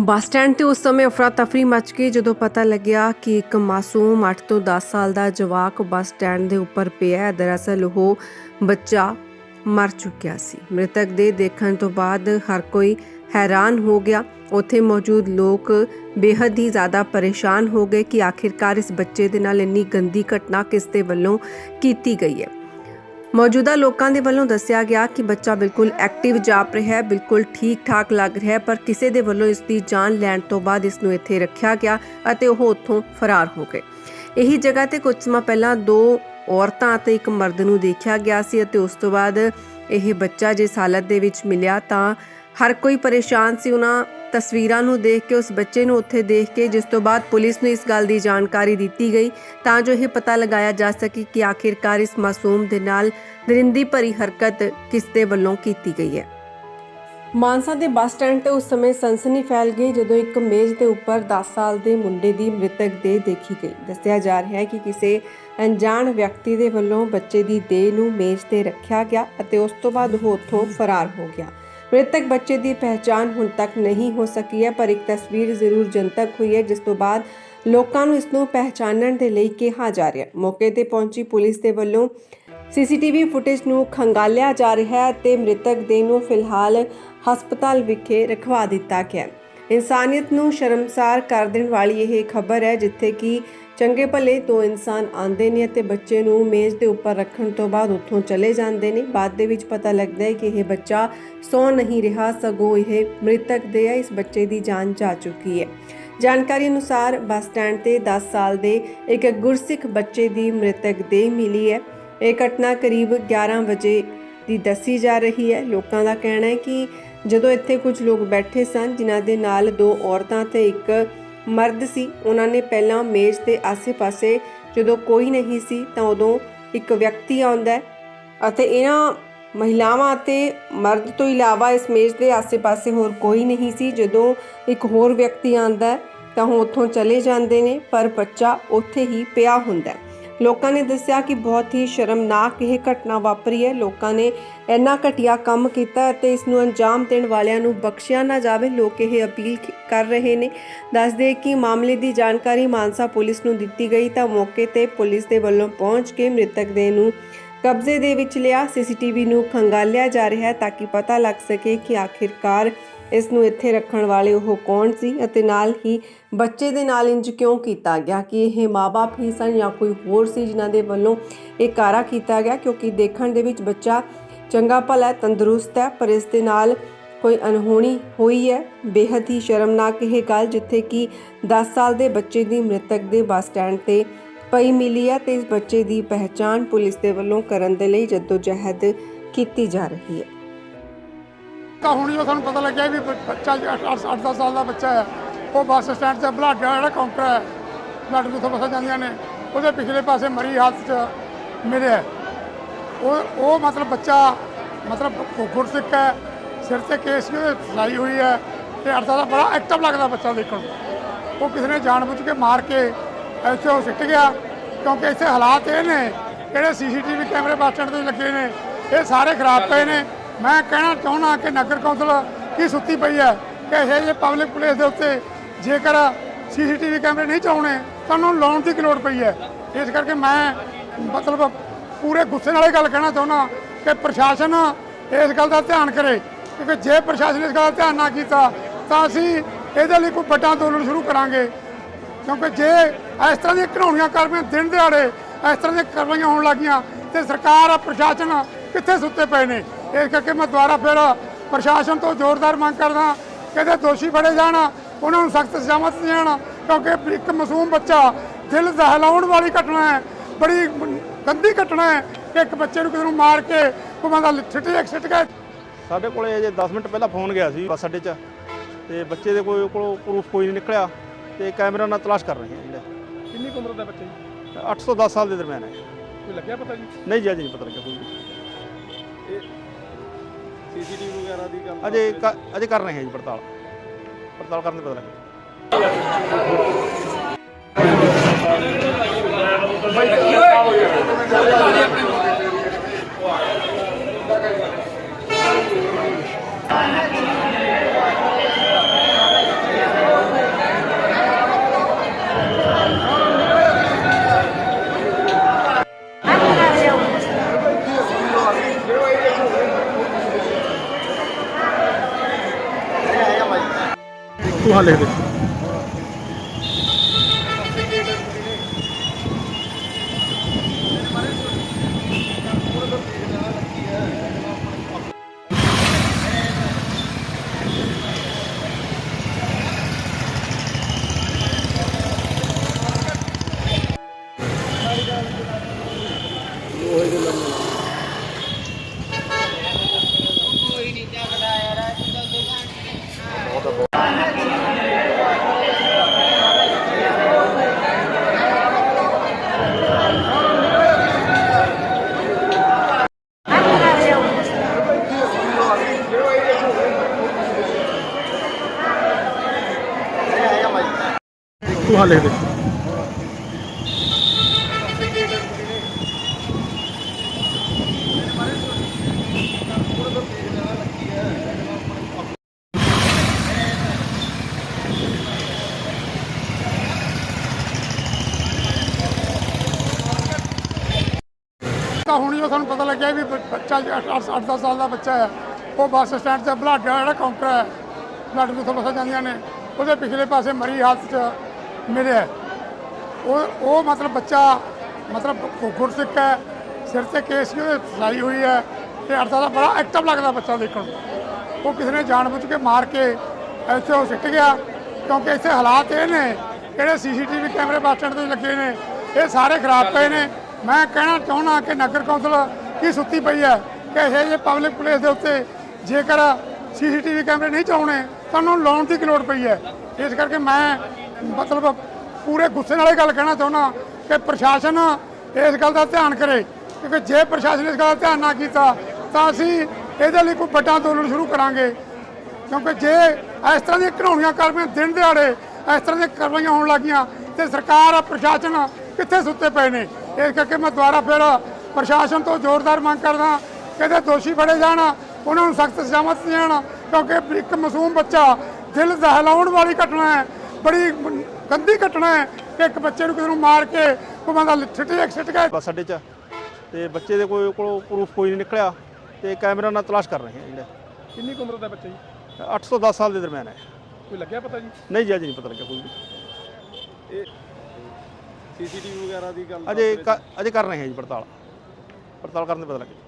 Bus stand ਤੇ ਉਸ ਸਮੇਂ ਅਫਰਾ ਤਫਰੀ ਮਚ ਗਈ ਜਦੋਂ ਪਤਾ ਲੱਗਿਆ ਕਿ ਇੱਕ ਮਾਸੂਮ 8 ਤੋਂ 10 ਸਾਲ ਦਾ ਜਵਾਕ ਬੱਸ ਸਟੈਂਡ ਦੇ ਉੱਪਰ ਪਿਆ ਹੈ। ਦਰਅਸਲ ਉਹ ਬੱਚਾ ਮਰ ਚੁੱਕਿਆ ਸੀ। ਮ੍ਰਿਤਕ ਦੇ ਦੇਖਣ ਤੋਂ ਬਾਅਦ ਹਰ ਕੋਈ ਹੈਰਾਨ ਹੋ ਗਿਆ। ਉੱਥੇ ਮੌਜੂਦ ਲੋਕ ਬੇਹੱਦ ਹੀ ਜ਼ਿਆਦਾ ਪਰੇਸ਼ਾਨ ਹੋ ਗਏ ਕਿ ਆਖਿਰਕਾਰ ਇਸ ਬੱਚੇ ਦੇ ਨਾਲ ਇੰਨੀ ਗੰਦੀ ਘਟਨਾ ਕਿਸ ਦੇ ਵੱਲੋਂ ਕੀਤੀ ਗਈ ਹੈ। ਮੌਜੂਦਾ ਲੋਕਾਂ ਦੇ ਵੱਲੋਂ ਦੱਸਿਆ ਗਿਆ ਕਿ ਬੱਚਾ ਬਿਲਕੁਲ ਐਕਟਿਵ ਜਾਪ ਰਿਹਾ ਹੈ, ਬਿਲਕੁਲ ਠੀਕ ਠਾਕ ਲੱਗ ਰਿਹਾ ਹੈ, ਪਰ ਕਿਸੇ ਦੇ ਵੱਲੋਂ ਇਸ ਦੀ ਜਾਨ ਲੈਣ ਤੋਂ ਬਾਅਦ ਇਸ ਨੂੰ ਇੱਥੇ ਰੱਖਿਆ ਗਿਆ ਅਤੇ ਉਹ ਉੱਥੋਂ ਫਰਾਰ ਹੋ ਗਏ। ਇਹੀ ਜਗ੍ਹਾ ਤੇ ਕੁਝ ਸਮਾਂ ਪਹਿਲਾਂ ਦੋ ਔਰਤਾਂ ਅਤੇ ਇੱਕ ਮਰਦ ਨੂੰ ਦੇਖਿਆ ਗਿਆ ਸੀ ਅਤੇ ਉਸ ਤੋਂ ਬਾਅਦ ਇਹ ਬੱਚਾ ਜਿਸ ਹਾਲਤ ਦੇ ਵਿੱਚ ਮਿਲਿਆ ਤਾਂ ਹਰ ਕੋਈ ਪਰੇਸ਼ਾਨ ਸੀ। ਉਹਨਾਂ ਤਸਵੀਰਾਂ ਨੂੰ ਦੇਖ ਕੇ, ਉਸ ਬੱਚੇ ਨੂੰ ਉੱਥੇ ਦੇਖ ਕੇ, ਜਿਸ ਤੋਂ ਬਾਅਦ ਪੁਲਿਸ ਨੂੰ ਇਸ ਗੱਲ ਦੀ ਜਾਣਕਾਰੀ ਦਿੱਤੀ ਗਈ, ਤਾਂ ਜੋ ਇਹ ਪਤਾ ਲਗਾਇਆ ਜਾ ਸਕੇ ਕਿ ਆਖਿਰਕਾਰ ਇਸ ਮਾਸੂਮ ਦੇ ਨਾਲ ਦਰਿੰਦੀ ਭਰੀ ਹਰਕਤ ਕਿਸ ਦੇ ਵੱਲੋਂ ਕੀਤੀ ਗਈ ਹੈ। ਮਾਨਸਾ ਦੇ ਬੱਸ ਸਟੈਂਡ ਤੇ ਉਸ ਸਮੇਂ ਸਨਸਨੀ ਫੈਲ ਗਈ, ਜਦੋਂ ਇੱਕ ਮੇਜ਼ ਦੇ ਉੱਪਰ 10 ਸਾਲ ਦੇ ਮੁੰਡੇ ਦੀ ਮ੍ਰਿਤਕ ਦੇਹ ਦੇਖੀ ਗਈ। ਦੱਸਿਆ ਜਾ ਰਿਹਾ ਹੈ ਕਿ ਕਿਸੇ ਅਣਜਾਣ ਵਿਅਕਤੀ ਦੇ ਵੱਲੋਂ ਬੱਚੇ ਦੀ ਦੇਹ ਨੂੰ ਮੇਜ਼ ਤੇ ਰੱਖਿਆ ਗਿਆ ਅਤੇ ਉਸ ਤੋਂ ਬਾਅਦ ਉਹ ਉੱਥੋਂ ਫਰਾਰ ਹੋ ਗਿਆ। ਮ੍ਰਿਤਕ ਬੱਚੇ ਦੀ ਪਹਿਚਾਣ ਹੁਣ ਤੱਕ ਨਹੀਂ ਹੋ ਸਕੀ ਹੈ, ਪਰ ਇੱਕ ਤਸਵੀਰ ਜ਼ਰੂਰ ਜਨਤਕ ਹੋਈ ਹੈ, ਜਿਸ ਤੋਂ ਬਾਅਦ ਲੋਕਾਂ ਨੂੰ ਇਸ ਨੂੰ ਪਹਿਚਾਨਣ ਦੇ ਲਈ ਕਿਹਾ ਜਾ ਰਿਹਾ ਹੈ। ਮੌਕੇ ਤੇ ਪਹੁੰਚੀ ਪੁਲਿਸ ਦੇ ਵੱਲੋਂ ਸੀਸੀਟੀਵੀ ਫੁਟੇਜ ਨੂੰ ਖੰਗਾਲਿਆ ਜਾ ਰਿਹਾ ਹੈ ਤੇ ਮ੍ਰਿਤਕ ਦੇ ਨੂੰ ਫਿਲਹਾਲ ਹਸਪਤਾਲ ਵਿਖੇ ਰਖਵਾ ਦਿੱਤਾ ਗਿਆ ਇਨਸਾਨੀਅਤ ਨੂੰ ਸ਼ਰਮਸਾਰ ਕਰ ਦੇਣ ਵਾਲੀ ਇਹ ਖਬਰ ਹੈ, ਜਿੱਥੇ ਕਿ ਚੰਗੇ ਭਲੇ ਦੋ ਇਨਸਾਨ ਆਂਦੇ ਨੇ ਅਤੇ ਬੱਚੇ ਨੂੰ ਮੇਜ਼ ਦੇ ਉੱਪਰ ਰੱਖਣ ਤੋਂ ਬਾਅਦ ਉੱਥੋਂ ਚਲੇ ਜਾਂਦੇ ਨੇ। ਬਾਅਦ ਦੇ ਵਿੱਚ ਪਤਾ ਲੱਗਦਾ ਹੈ ਕਿ ਇਹ ਬੱਚਾ ਸੌ ਨਹੀਂ ਰਿਹਾ, ਸਗੋਂ ਇਹ ਮ੍ਰਿਤਕ ਦੇ ਹੈ ਇਸ ਬੱਚੇ ਦੀ ਜਾਨ ਜਾ ਚੁੱਕੀ ਹੈ। ਜਾਣਕਾਰੀ ਅਨੁਸਾਰ ਬੱਸ ਸਟੈਂਡ ਤੇ 10 ਸਾਲ ਦੇ ਇੱਕ ਗੁਰਸਿੱਖ ਬੱਚੇ ਦੀ ਮ੍ਰਿਤਕ ਦੇਹ ਮਿਲੀ ਹੈ। ਇਹ ਘਟਨਾ ਕਰੀਬ 11 ਵਜੇ ਦੀ ਦੱਸੀ ਜਾ ਰਹੀ ਹੈ। ਲੋਕਾਂ ਦਾ ਕਹਿਣਾ ਹੈ ਕਿ ਜਦੋਂ ਇੱਥੇ ਕੁਝ ਲੋਕ ਬੈਠੇ ਸਨ, ਜਿਨ੍ਹਾਂ ਦੇ ਨਾਲ ਦੋ ਔਰਤਾਂ ਤੇ ਇੱਕ ਮਰਦ ਸੀ। ਉਹਨਾਂ ਨੇ ਪਹਿਲਾਂ ਮੇਜ਼ ਦੇ ਆਸੇ-ਪਾਸੇ ਜਦੋਂ ਕੋਈ ਨਹੀਂ ਸੀ ਤਾਂ ਉਦੋਂ ਇੱਕ ਵਿਅਕਤੀ ਆਉਂਦਾ ਅਤੇ ਇਹਨਾਂ ਮਹਿਲਾਵਾਂ ਅਤੇ ਮਰਦ ਤੋਂ ਇਲਾਵਾ ਇਸ ਮੇਜ਼ ਦੇ ਆਸੇ-ਪਾਸੇ ਹੋਰ ਕੋਈ ਨਹੀਂ ਸੀ। ਜਦੋਂ ਇੱਕ ਹੋਰ ਵਿਅਕਤੀ ਆਉਂਦਾ ਤਾਂ ਉਹ ਉੱਥੋਂ ਚਲੇ ਜਾਂਦੇ ਨੇ, ਪਰ ਬੱਚਾ ਉੱਥੇ ਹੀ ਪਿਆ ਹੁੰਦਾ ਹੈ। ਲੋਕਾਂ ਨੇ ਦੱਸਿਆ ਕਿ ਬਹੁਤ ਹੀ ਸ਼ਰਮਨਾਕ ਇਹ ਘਟਨਾ ਵਾਪਰੀ ਹੈ। ਲੋਕਾਂ ਨੇ ਇੰਨਾ ਘਟੀਆ ਕੰਮ ਕੀਤਾ ਅਤੇ ਇਸ ਨੂੰ ਅੰਜਾਮ ਦੇਣ ਵਾਲਿਆਂ ਨੂੰ ਬਖਸ਼ਿਆ ਨਾ ਜਾਵੇ। ਲੋਕ ਇਹ ਅਪੀਲ ਕਰ ਰਹੇ ਨੇ। ਦੱਸਦੇ ਕਿ ਮਾਮਲੇ ਦੀ ਜਾਣਕਾਰੀ ਮਾਨਸਾ ਪੁਲਿਸ ਨੂੰ ਦਿੱਤੀ ਗਈ ਤਾਂ ਮੌਕੇ ਤੇ ਪੁਲਿਸ ਦੇ ਵੱਲੋਂ ਪਹੁੰਚ ਕੇ ਮ੍ਰਿਤਕ ਦੇ ਨੂੰ ਕਬਜ਼ੇ ਦੇ ਵਿੱਚ ਲਿਆ। ਸੀਸੀਟੀਵੀ ਨੂੰ ਖੰਗਾਲਿਆ ਜਾ ਰਿਹਾ ਹੈ ਤਾਂ ਕਿ ਪਤਾ ਲੱਗ ਸਕੇ ਕਿ ਆਖਿਰਕਾਰ ਇਸ ਨੂੰ ਇੱਥੇ ਰੱਖਣ ਵਾਲੇ ਉਹ ਕੌਣ ਸੀ ਅਤੇ ਨਾਲ ਹੀ ਬੱਚੇ ਦੇ ਨਾਲ ਇੰਜ ਕਿਉਂ ਕੀਤਾ ਗਿਆ? ਕਿ ਇਹ ਮਾਪੇ ਹੀ ਸਨ ਜਾਂ ਕੋਈ ਹੋਰ ਸੀ ਜਿਨ੍ਹਾਂ ਦੇ ਵੱਲੋਂ ਇਹ ਕਾਰਾ ਕੀਤਾ ਗਿਆ? ਕਿਉਂਕਿ ਦੇਖਣ ਦੇ ਵਿੱਚ ਬੱਚਾ ਚੰਗਾ ਭਲਾ ਤੰਦਰੁਸਤ ਹੈ, ਪਰ ਇਸ ਦੇ ਨਾਲ ਕੋਈ ਅਨਹੋਣੀ ਹੋਈ ਹੈ। ਬੇਹੱਦ ਹੀ ਸ਼ਰਮਨਾਕ ਇਹ ਗੱਲ, ਜਿੱਥੇ ਕਿ 10 ਸਾਲ ਦੇ ਬੱਚੇ ਦੀ ਮ੍ਰਿਤਕ ਦੇ ਬੱਸ ਸਟੈਂਡ ਤੇ ਪਈ ਮਿਲੀ ਹੈ ਤੇ ਇਸ ਬੱਚੇ ਦੀ ਪਹਿਚਾਣ ਪੁਲਿਸ ਦੇ ਵੱਲੋਂ ਕਰਨ ਦੇ ਲਈ ਜਹਿਦ ਕੀਤੀ ਜਾ ਰਹੀ ਹੈ। ਤਾਂ ਹੁਣ ਜੋ ਸਾਨੂੰ ਪਤਾ ਲੱਗਿਆ ਵੀ ਬ- ਬੱਚਾ 8-10 ਸਾਲ ਦਾ ਬੱਚਾ ਹੈ, ਉਹ ਬੱਸ ਸਟੈਂਡ ਤੇ ਬਲਾਡਾ ਜਿਹੜਾ ਕਾਊਂਟਰ ਹੈ। ਬਲਾਡੇ ਤੋਂ ਬੱਸਾਂ ਜਾਂਦੀਆਂ ਨੇ, ਉਹਦੇ ਪਿਛਲੇ ਪਾਸੇ ਮਰੀ ਹਾਲਤ 'ਚ ਮਿਲਿਆ ਉਹ ਉਹ ਮਤਲਬ ਬੱਚਾ ਮਤਲਬ ਗੁ- ਗੁਰਸਿੱਖ ਹੈ, ਸਿਰ ਤੇ ਕੇਸ ਵੀ ਉਹਦੇ ਫਲਾਈ ਹੋਈ ਹੈ ਤੇ ਅਰਥਾ ਦਾ ਬੜਾ ਐਕਟਿਵ ਲੱਗਦਾ ਬੱਚਾ ਦੇਖਣ ਨੂੰ। ਉਹ ਕਿਸੇ ਨੇ ਜਾਣਬੁੱਝ ਕੇ ਮਾਰ ਕੇ ਇੱਥੇ ਉਹ ਸਿੱਟ ਗਿਆ, ਕਿਉਂਕਿ ਇੱਥੇ ਹਾਲਾਤ ਇਹ ਨੇ, ਜਿਹੜੇ ਸੀਸੀਟੀਵੀ ਕੈਮਰੇ ਬੱਸ ਸਟੈਂਡ ਤੇ ਲੱਗੇ ਨੇ, ਇਹ ਸਾਰੇ ਖਰਾਬ ਪਏ ਨੇ। ਮੈਂ ਕਹਿਣਾ ਚਾਹੁੰਦਾ ਕਿ ਨਗਰ ਕੌਂਸਲ ਕੀ ਸੁੱਤੀ ਪਈ ਹੈ ਕਿ ਇਹ ਜੇ ਪਬਲਿਕ ਪਲੇਸ ਦੇ ਉੱਤੇ ਜੇਕਰ ਸੀਸੀਟੀਵੀ ਕੈਮਰੇ ਨਹੀਂ ਚਾਉਣੇ ਤਾਂ ਉਹਨਾਂ ਲਾਉਣ ਦੀ ਲੋੜ ਪਈ ਹੈ? ਇਸ ਕਰਕੇ ਮੈਂ ਮਤਲਬ ਪੂਰੇ ਗੁੱਸੇ ਨਾਲ ਇਹ ਗੱਲ ਕਹਿਣਾ ਚਾਹੁੰਦਾ ਕਿ ਪ੍ਰਸ਼ਾਸਨ ਇਸ ਗੱਲ ਦਾ ਧਿਆਨ ਕਰੇ, ਕਿਉਂਕਿ ਜੇ ਪ੍ਰਸ਼ਾਸਨ ਇਸ ਗੱਲ ਦਾ ਧਿਆਨ ਨਾ ਕੀਤਾ, ਤਾਂ ਅਸੀਂ ਇਹਦੇ ਲਈ ਕੋਈ ਵੱਡਾ ਅੰਦੋਲਨ ਸ਼ੁਰੂ ਕਰਾਂਗੇ। ਕਿਉਂਕਿ ਜੇ ਇਸ ਤਰ੍ਹਾਂ ਦੀਆਂ ਘਿਨਾਉਣੀਆਂ ਕਾਰਵਾਈਆਂ ਦਿਨ ਦਿਹਾੜੇ ਇਸ ਤਰ੍ਹਾਂ ਦੀਆਂ ਕਾਰਵਾਈਆਂ ਹੋਣ ਲੱਗੀਆਂ, ਤੇ ਸਰਕਾਰ, ਪ੍ਰਸ਼ਾਸਨ ਕਿੱਥੇ ਸੁੱਤੇ ਪਏ ਨੇ? ਇਸ ਕਰਕੇ ਮੈਂ ਦੁਬਾਰਾ ਫਿਰ ਪ੍ਰਸ਼ਾਸਨ ਤੋਂ ਜ਼ੋਰਦਾਰ ਮੰਗ ਕਰਦਾ ਕਿ ਇਹਦੇ ਦੋਸ਼ੀ ਫੜੇ ਜਾਣ ਉਹਨਾਂ ਨੂੰ ਸਖਤ ਸਜ਼ਾਵਾਂ ਦਿੱਤੀਆਂ ਜਾਣ ਕਿਉਂਕਿ ਇੱਕ ਮਾਸੂਮ ਬੱਚਾ ਦਿਲ ਦਹਿਲਾਉਣ ਵਾਲੀ ਘਟਨਾ ਹੈ ਬੜੀ ਗੰਦੀ ਘਟਨਾ ਹੈ ਕਿ ਇੱਕ ਬੱਚੇ ਨੂੰ ਕਿਸੇ ਨੂੰ ਮਾਰ ਕੇ ਕੋਈ ਬੰਦਾ ਸਿੱਟ ਇੱਕ ਸਿੱਟ ਕੇ ਸਾਡੇ ਕੋਲੇ ਅਜੇ 10 ਮਿੰਟ ਪਹਿਲਾਂ ਫੋਨ ਗਿਆ ਸੀ ਬੱਸ ਅੱਡੇ 'ਚ ਤੇ ਬੱਚੇ ਦੇ ਕੋਈ ਕੋਲ ਪ੍ਰੂਫ ਕੋਈ ਨਹੀਂ ਨਿਕਲਿਆ ਤੇ ਕੈਮਰਾ ਨਾਲ ਤਲਾਸ਼ ਕਰ ਰਹੇ ਹਾਂ ਜਿਹੜੇ ਕਿੰਨੀ ਉਮਰ ਦਾ ਬੱਚਾ ਜੀ? 8 ਤੋਂ 10 ਸਾਲ ਦੇ ਦਰਮਿਆਨ ਹੈ। ਕੋਈ ਲੱਗਿਆ ਪਤਾ ਜੀ? ਨਹੀਂ ਜੀ ਅਜੇ ਨਹੀਂ ਪਤਾ ਲੱਗਿਆ ਕੋਈ ਵੀ। ਸੀਸੀਟੀਵੀ ਵਗੈਰਾ ਦੀ ਗੱਲ ਅਜੇ ਕ- ਅਜੇ ਕਰ ਰਹੇ ਹਾਂ ਜੀ ਪੜਤਾਲ। ਪੜਤਾਲ ਕਰਨ ਦੇ ਪਤਾ ਤੂੰ ਹਾਂ ਲਿਖ ਦੇ ਤੂੰ ਹਾਂ ਲਿਖ ਦੇ ਤਾਂ ਹੁਣੀ ਉਹ ਸਾਨੂੰ ਪਤਾ ਲੱਗਿਆ ਵੀ ਬੱਚਾ 8-10 ਸਾਲ ਦਾ ਬੱਚਾ ਹੈ, ਉਹ ਬੱਸ ਸਟੈਂਡ ਤੇ ਬਲਾਡਾ ਜਿਹੜਾ ਕਾਊਂਟਰ ਹੈ, ਬਲਾਡੇ ਤੋਂ ਬੱਸਾਂ ਜਾਂਦੀਆਂ ਨੇ, ਉਹਦੇ ਪਿਛਲੇ ਪਾਸੇ ਮਰੀ ਹਾਲਤ 'ਚ ਮਿਲਿਆ ਉਹ ਉਹ ਮਤਲਬ ਬੱਚਾ, ਮਤਲਬ ਗੁ- ਗੁਰਸਿੱਖ ਹੈ। ਸਿਰ ਤੇ ਕੇਸ ਵੀ ਉਹਦੇ ਫਸਾਈ ਹੋਈ ਹੈ। ਤੇ ਅਰਥਾ ਦਾ ਬੜਾ ਐਕਟਿਵ ਲੱਗਦਾ ਬੱਚਾ ਦੇਖਣ ਨੂੰ। ਉਹ ਕਿਸੇ ਨੇ ਜਾਣਬੁੱਝ ਕੇ ਮਾਰ ਕੇ ਇੱਥੇ ਉਹ ਸਿੱਟ ਗਿਆ। ਕਿਉਂਕਿ ਇੱਥੇ ਹਾਲਾਤ ਇਹ ਨੇ, ਜਿਹੜੇ ਸੀਸੀਟੀਵੀ ਕੈਮਰੇ ਬੱਸ ਸਟੈਂਡ ਤੇ ਲੱਗੇ ਨੇ, ਇਹ ਸਾਰੇ ਖਰਾਬ ਪਏ ਨੇ। ਮੈਂ ਕਹਿਣਾ ਚਾਹੁੰਦਾ ਕਿ ਨਗਰ ਕੌਂਸਲ ਕੀ ਸੁੱਤੀ ਪਈ ਹੈ ਕਿ ਇਹ ਜੇ ਪਬਲਿਕ ਪਲੇਸ ਦੇ ਉੱਤੇ ਜੇਕਰ ਸੀਸੀਟੀਵੀ ਕੈਮਰੇ ਨਹੀਂ ਚਾਉਣੇ ਤਾਂ ਉਹਨਾਂ ਲਾਉਣ ਦੀ ਕੀ ਲੋੜ ਪਈ ਹੈ? ਇਸ ਕਰਕੇ ਮੈਂ ਮਤਲਬ ਪੂਰੇ ਗੁੱਸੇ ਨਾਲ ਇਹ ਗੱਲ ਕਹਿਣਾ ਚਾਹੁੰਦਾ ਕਿ ਪ੍ਰਸ਼ਾਸਨ ਇਸ ਗੱਲ ਦਾ ਧਿਆਨ ਕਰੇ, ਕਿਉਂਕਿ ਜੇ ਪ੍ਰਸ਼ਾਸਨ ਇਸ ਗੱਲ ਦਾ ਧਿਆਨ ਨਾ ਕੀਤਾ, ਤਾਂ ਅਸੀਂ ਇਹਦੇ ਲਈ ਕੋਈ ਵੱਡਾ ਅੰਦੋਲਨ ਸ਼ੁਰੂ ਕਰਾਂਗੇ। ਕਿਉਂਕਿ ਜੇ ਇਸ ਤਰ੍ਹਾਂ ਦੀਆਂ ਘਿਨਾਉਣੀਆਂ ਕਾਰਵਾਈਆਂ ਦਿਨ ਦਿਹਾੜੇ ਇਸ ਤਰ੍ਹਾਂ ਦੀਆਂ ਕਾਰਵਾਈਆਂ ਹੋਣ ਲੱਗੀਆਂ, ਤੇ ਸਰਕਾਰ ਪ੍ਰਸ਼ਾਸਨ ਕਿੱਥੇ ਸੁੱਤੇ ਪਏ ਨੇ? ਇਸ ਕਰਕੇ ਮੈਂ ਦੁਬਾਰਾ ਫਿਰ ਪ੍ਰਸ਼ਾਸਨ ਤੋਂ ਜ਼ੋਰਦਾਰ ਮੰਗ ਕਰਦਾ ਕਿ ਇਹਦੇ ਦੋਸ਼ੀ ਫੜੇ ਜਾਣ, ਉਹਨਾਂ ਨੂੰ ਸਖਤ ਸਜ਼ਾਵਾਂ ਦਿੱਤੀਆਂ ਜਾਣ ਕਿਉਂਕਿ ਇੱਕ ਮਾਸੂਮ ਬੱਚਾ ਦਿਲ ਦਹਿਲਾਉਣ ਵਾਲੀ ਘਟਨਾ ਹੈ। ਬੜੀ ਗੰਦੀ ਘਟਨਾ ਹੈ ਕਿ ਇੱਕ ਬੱਚੇ ਨੂੰ ਕਿਸੇ ਨੂੰ ਮਾਰ ਕੇ ਕੋਈ ਬੰਦਾ ਸਿੱਟੇ ਸਿੱਟ ਕੇ ਬੱਸ ਅੱਡੇ 'ਚ ਤੇ ਬੱਚੇ ਦੇ ਕੋਈ ਕੋਲ ਪ੍ਰੂਫ ਕੋਈ ਨਹੀਂ ਨਿਕਲਿਆ ਤੇ ਕੈਮਰਾ ਨਾਲ ਤਲਾਸ਼ ਕਰ ਰਹੇ ਹਾਂ ਜਿਹੜਾ। ਕਿੰਨੀ ਕੁ ਉਮਰ ਦਾ ਬੱਚਾ ਜੀ? 8 ਤੋਂ 10 ਸਾਲ ਦੇ ਦਰਮਿਆਨ ਹੈ। ਕੋਈ ਲੱਗਿਆ ਪਤਾ ਜੀ? ਨਹੀਂ ਜੀ ਅਜੇ ਨਹੀਂ ਪਤਾ ਲੱਗਿਆ ਕੋਈ ਵੀ। ਇਹ ਸੀਸੀਟੀਵੀ ਵਗੈਰਾ ਦੀ ਗੱਲ ਅਜੇ ਕ- ਅਜੇ ਕਰ ਰਹੇ ਹਾਂ ਜੀ ਪੜਤਾਲ। ਪੜਤਾਲ ਕਰਨ ਦੇ ਪਤਾ ਲੱਗਿਆ